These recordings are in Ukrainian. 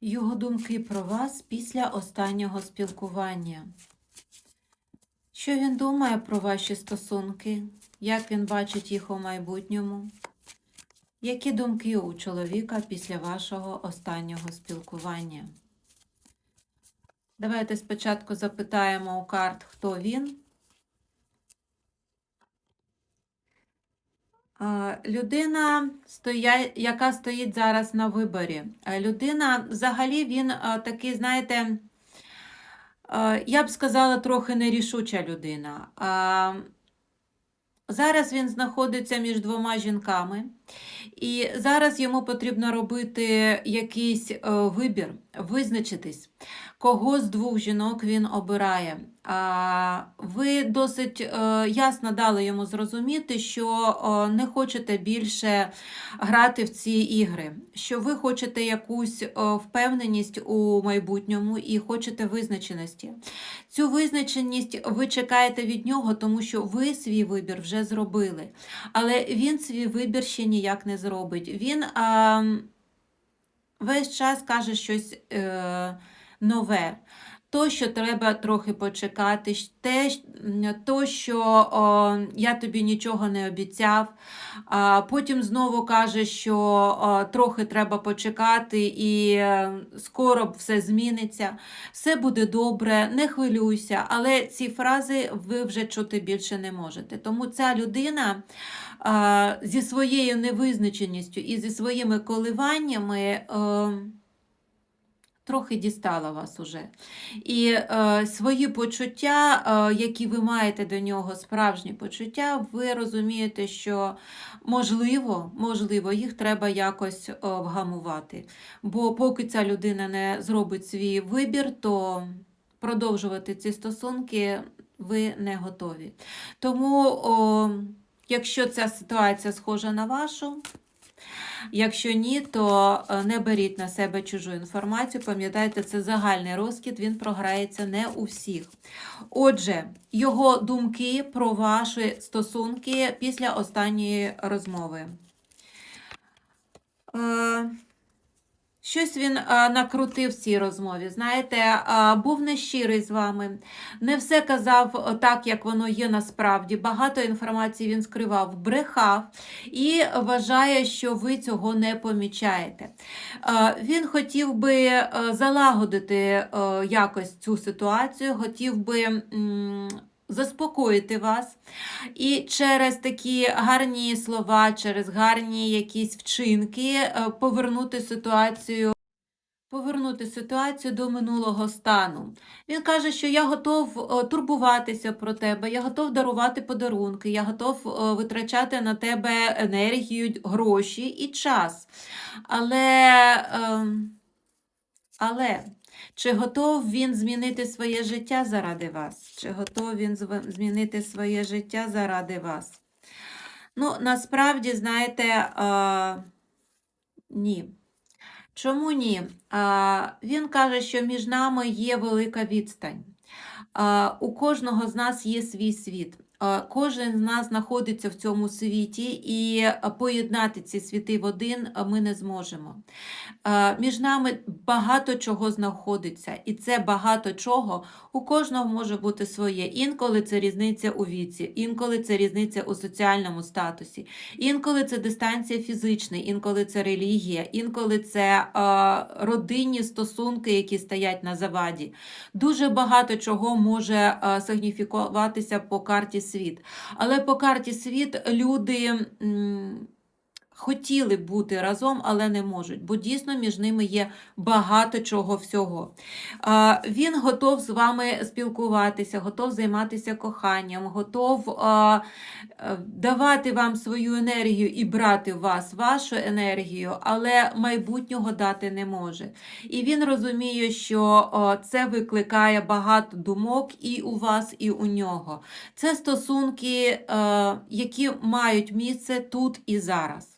Його думки про вас після останнього спілкування. Що він думає про ваші стосунки? Як він бачить їх у майбутньому? Які думки у чоловіка після вашого останнього спілкування? Давайте спочатку запитаємо у карт, хто він. Людина, яка стоїть зараз на виборі. Людина, взагалі, він такий, знаєте, я б сказала, трохи нерішуча людина. Зараз він знаходиться між двома жінками, і зараз йому потрібно робити якийсь е, вибір, визначитись, кого з двох жінок він обирає. Ви досить е, ясно дали йому зрозуміти, що е, не хочете більше грати в ці ігри, що ви хочете якусь е, впевненість у майбутньому і хочете визначеності. Цю визначеність ви чекаєте від нього, тому що ви свій вибір вже зробили. Але він свій вибір ще ніяк не зробить. Він а, весь час каже щось е, нове. То, що треба трохи почекати, те, то, що о, я тобі нічого не обіцяв. А потім знову каже, що о, трохи треба почекати, і е, скоро все зміниться. Все буде добре, не хвилюйся. Але ці фрази ви вже чути більше не можете. Тому ця людина а, зі своєю невизначеністю і зі своїми коливаннями. е, Трохи дістала вас уже. І е, свої почуття, е, які ви маєте до нього, справжні почуття, ви розумієте, що можливо, можливо, їх треба якось е, вгамувати. Бо поки ця людина не зробить свій вибір, то продовжувати ці стосунки ви не готові. Тому, о, якщо ця ситуація схожа на вашу, Якщо ні, то е, не беріть на себе чужу інформацію. Пам'ятайте, це загальний розкіт, він програється не у всіх. Отже, його думки про ваші стосунки після останньої розмови. Е, Щось він а, накрутив в цій розмові. Знаєте, а, був нещирий з вами, не все казав так, як воно є насправді. Багато інформації він скривав, брехав і вважає, що ви цього не помічаєте. Він хотів би е, залагодити е, якось цю ситуацію, хотів би. Заспокоїти вас і через такі гарні слова, через гарні якісь вчинки е, повернути ситуацію. Повернути ситуацію до минулого стану. Він каже, що я готов е, турбуватися про тебе, я готов дарувати подарунки, я готов е, витрачати на тебе енергію, гроші і час. Але, ем, але чи готов він змінити своє життя заради вас? Чи готов він змінити своє життя заради вас? Ну, насправді, знаєте, е, ні. Чому ні? А, він каже, що між нами є велика відстань. А, у кожного з нас є свій світ. А, кожен з нас знаходиться в цьому світі, і поєднати ці світи в один ми не зможемо. Між нами багато чого знаходиться, і це багато чого у кожного може бути своє. Інколи це різниця у віці, інколи це різниця у соціальному статусі, інколи це дистанція фізична, інколи це релігія, інколи це е, родинні стосунки, які стоять на заваді. Дуже багато чого може е, сигніфікуватися по карті світ. Але по карті світ люди. Хотіли бути разом, але не можуть, бо дійсно між ними є багато чого всього. Він готов з вами спілкуватися, готов займатися коханням, готов е, давати вам свою енергію і брати в вас вашу енергію, але майбутнього дати не може. І він розуміє, що це викликає багато думок і у вас, і у нього. Це стосунки, е, які мають місце тут і зараз.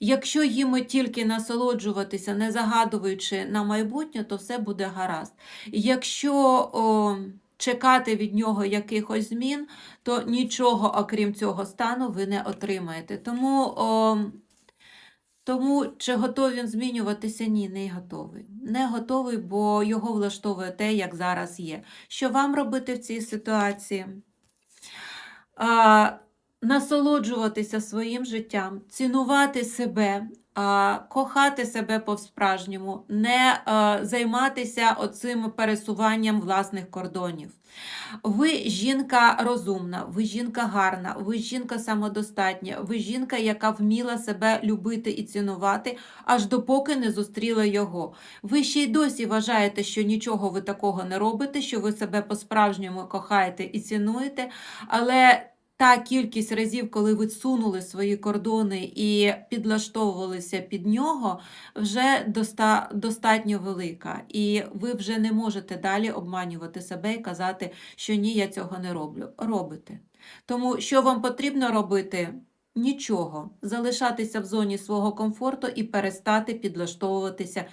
Якщо їм тільки насолоджуватися, не загадуючи на майбутнє, то все буде гаразд. Якщо о, чекати від нього якихось змін, то нічого, окрім цього стану, ви не отримаєте. Тому о, Тому чи готовий він змінюватися? Ні, не готовий. Не готовий, бо його влаштовує те, як зараз є. Що вам робити в цій ситуації? А, насолоджуватися своїм життям, цінувати себе, кохати себе по-справжньому, не займатися оцим пересуванням власних кордонів. Ви жінка розумна, ви жінка гарна, ви жінка самодостатня, ви жінка, яка вміла себе любити і цінувати, аж допоки не зустріла його. Ви ще й досі вважаєте, що нічого ви такого не робите, що ви себе по-справжньому кохаєте і цінуєте, але та кількість разів, коли ви сунули свої кордони і підлаштовувалися під нього, вже доста- достатньо велика. І ви вже не можете далі обманювати себе і казати, що ні, я цього не роблю. Робите. Тому що вам потрібно робити? Нічого. Залишатися в зоні свого комфорту і перестати підлаштовуватися